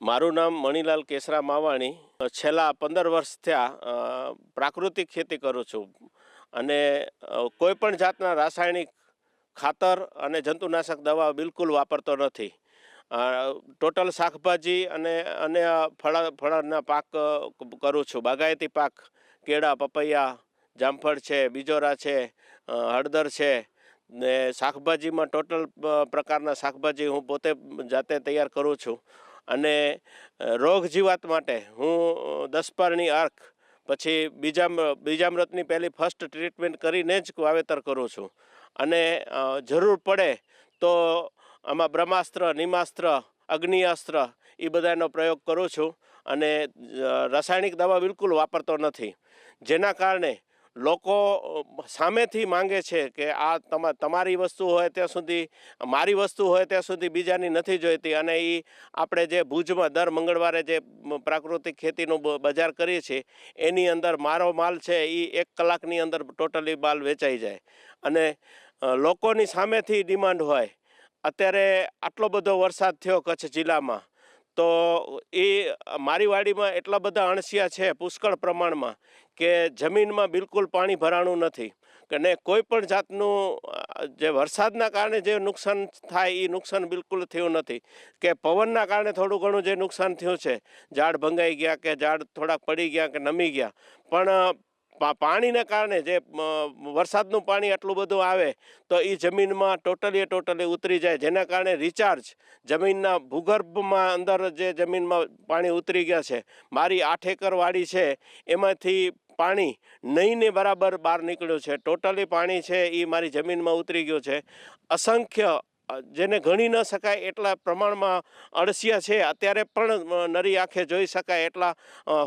મારું નામ મણિલાલ કેસરા માવાણી. છેલ્લા પંદર વર્ષ થયા પ્રાકૃતિક ખેતી કરું છું. અને કોઈપણ જાતના રાસાયણિક ખાતર અને જંતુનાશક દવા બિલકુલ વાપરતો નથી. ટોટલ શાકભાજી અને અને ફળ, ફળના પાક કરું છું. બાગાયતી પાક, કેળા, પપૈયા, જામફળ છે, બીજોરા છે હળદર છે. ને શાકભાજીમાં ટોટલ પ્રકારના શાકભાજી હું પોતે જાતે તૈયાર કરું છું. અને રોગ જીવાત માટે હું દસપારની આર્ખ પછી બીજા બીજામૃતની પહેલી ફર્સ્ટ ટ્રીટમેન્ટ કરીને જ વાવેતર કરું છું. અને જરૂર પડે તો આમાં બ્રહ્માસ્ત્ર, નિમાસ્ત્ર અગ્નિઅસ્ત્ર એ બધાનો પ્રયોગ કરું છું અને રાસાયણિક દવા બિલકુલ વાપરતો નથી. જેના કારણે લોકો સામેથી માંગે છે કે આ તમા, તમારી વસ્તુ હોય ત્યાં સુધી, મારી વસ્તુ હોય ત્યાં સુધી બીજાની નથી જોઈતી. અને એ આપણે જે ભુજમાં દર મંગળવારે જે પ્રાકૃતિક ખેતીનું બજાર કરીએ છીએ, એની અંદર મારો માલ છે એ એક કલાકની અંદર ટોટલી માલ વેચાઈ જાય. અને લોકોની સામેથી ડિમાન્ડ હોય. અત્યારે આટલો બધો વરસાદ થયો કચ્છ જિલ્લામાં. તો એ મારી વાડીમાં એટલા બધા અણસિયા છે પુષ્કળ પ્રમાણમાં કે જમીનમાં બિલકુલ પાણી ભરાણું નથી. અને કોઈ પણ જાતનું જે વરસાદના કારણે જે નુકસાન થાય એ નુકસાન બિલકુલ થયું નથી. કે પવનના કારણે થોડું ઘણું જે નુકસાન થયું છે, ઝાડ ભંગાઈ ગયા કે ઝાડ થોડાક પડી ગયા કે નમી ગયા. પણ પાણીના કારણે જે વરસાદનું પાણી આટલું બધું આવે, તો એ જમીનમાં ટોટલી ટોટલી ઉતરી જાય. જેના કારણે રિચાર્જ જમીનના ભૂગર્ભમાં અંદર જે જમીનમાં પાણી ઉતરી ગયા છે, મારી આઠ એકર વાડી છે, એમાંથી પાણી નહીં બરાબર બહાર નીકળ્યું છે. ટોટલી પાણી છે એ મારી જમીનમાં ઉતરી ગયું છે. અસંખ્ય જેને ગણી ન શકાય એટલા પ્રમાણમાં અળસિયા છે. અત્યારે પણ નરી આંખે જોઈ શકાય એટલા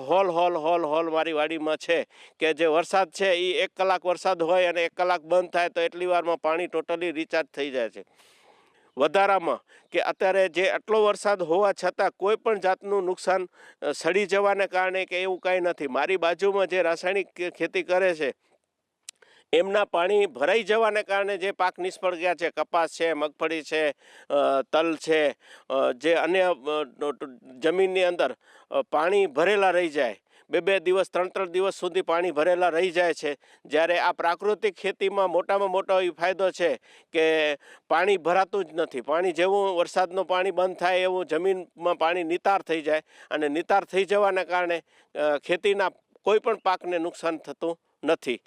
હોલ હોલ હોલ હોલ મારી વાડીમાં છે કે જે વરસાદ છે એ એક કલાક વરસાદ હોય અને એક કલાક બંધ થાય તો એટલી વારમાં પાણી ટોટલી રિચાર્જ થઈ જાય છે. વધારામાં કે અત્યારે જે આટલો વરસાદ હોવા છતાં કોઈ પણ જાતનું નુકસાન સડી જવાને કારણે કે એવું કાંઈ નથી. મારી બાજુમાં જે રાસાયણિક ખેતી કરે છે એમના પાણી ભરાઈ જવાને કારણે જે પાક નિષ્ફળ ગયા છે, કપાસ છે, મગફળી છે તલ છે જે અન્ય જમીનની અંદર પાણી ભરેલા રહી જાય. બે બે દિવસ, ત્રણ ત્રણ દિવસ સુધી પાણી ભરેલા રહી જાય છે. જ્યારે આ પ્રાકૃતિક ખેતીમાં મોટામાં મોટો એ ફાયદો છે કે પાણી ભરાતું જ નથી. પાણી જેવું વરસાદનું પાણી બંધ થાય એવું જમીનમાં પાણી નિતાર થઈ જાય અને નિતાર થઈ જવાના કારણે ખેતીના કોઈ પણ પાકને નુકસાન થતું નથી.